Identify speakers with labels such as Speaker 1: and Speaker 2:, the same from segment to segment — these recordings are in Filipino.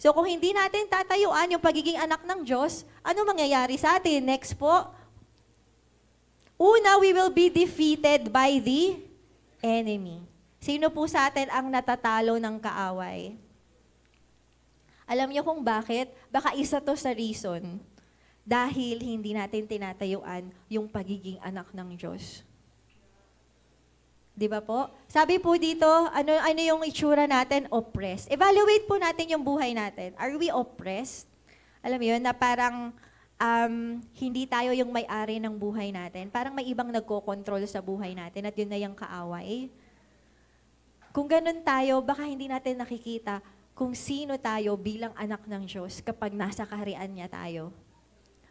Speaker 1: So kung hindi natin tatayuan yung pagiging anak ng Diyos, ano mangyayari sa atin? Next po. Una, we will be defeated by the enemy. Sino po sa atin ang natatalo ng kaaway? Alam niyo kung bakit? Baka isa to sa reason. Dahil hindi natin tinatayuan yung pagiging anak ng Diyos. Di ba po? Sabi po dito, ano, ano yung itsura natin? Oppressed. Evaluate po natin yung buhay natin. Are we oppressed? Alam mo yun, na parang um, hindi tayo yung may-ari ng buhay natin. Parang may ibang nagko-control sa buhay natin at yun na yung kaaway. Kung ganun tayo, baka hindi natin nakikita kung sino tayo bilang anak ng Diyos kapag nasa kaharian niya tayo.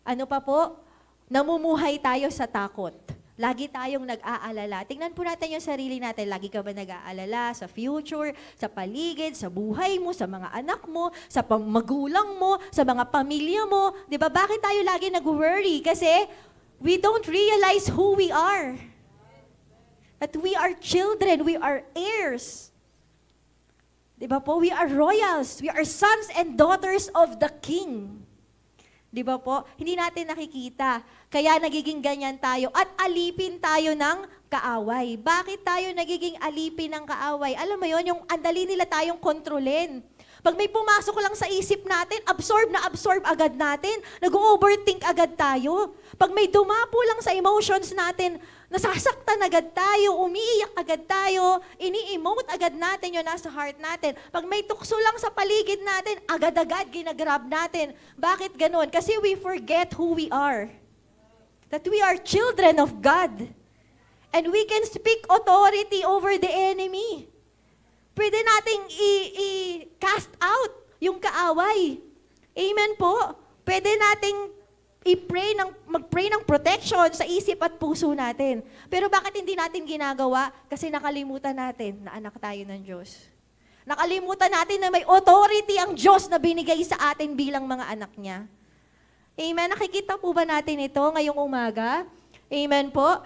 Speaker 1: Ano pa po? Namumuhay tayo sa takot. Lagi tayong nag-aalala. Tingnan po natin yung sarili natin. Lagi ka ba nag-aalala sa future, sa paligid, sa buhay mo, sa mga anak mo, sa magulang mo, sa mga pamilya mo? Di ba? Bakit tayo lagi nag-worry? Kasi we don't realize who we are. That we are children, we are heirs. Di ba po? We are royals. We are sons and daughters of the King. Di ba po? Hindi natin nakikita. Kaya nagiging ganyan tayo at alipin tayo ng kaaway. Bakit tayo nagiging alipin ng kaaway? Alam mo yon yung andali nila tayong kontrolin. Pag may pumasok lang sa isip natin, absorb na absorb agad natin. Nag-overthink agad tayo. Pag may dumapo lang sa emotions natin, nasasaktan agad tayo, umiiyak agad tayo, ini-emote agad natin yung nasa heart natin. Pag may tukso lang sa paligid natin, agad-agad ginagrab natin. Bakit ganun? Kasi we forget who we are. That we are children of God. And we can speak authority over the enemy. Pwede nating i-cast out yung kaaway. Amen po. Pwede nating i-pray ng, mag-pray ng protection sa isip at puso natin. Pero bakit hindi natin ginagawa? Kasi nakalimutan natin na anak tayo ng Diyos. Nakalimutan natin na may authority ang Diyos na binigay sa atin bilang mga anak niya. Amen. Nakikita po ba natin ito ngayong umaga? Amen po.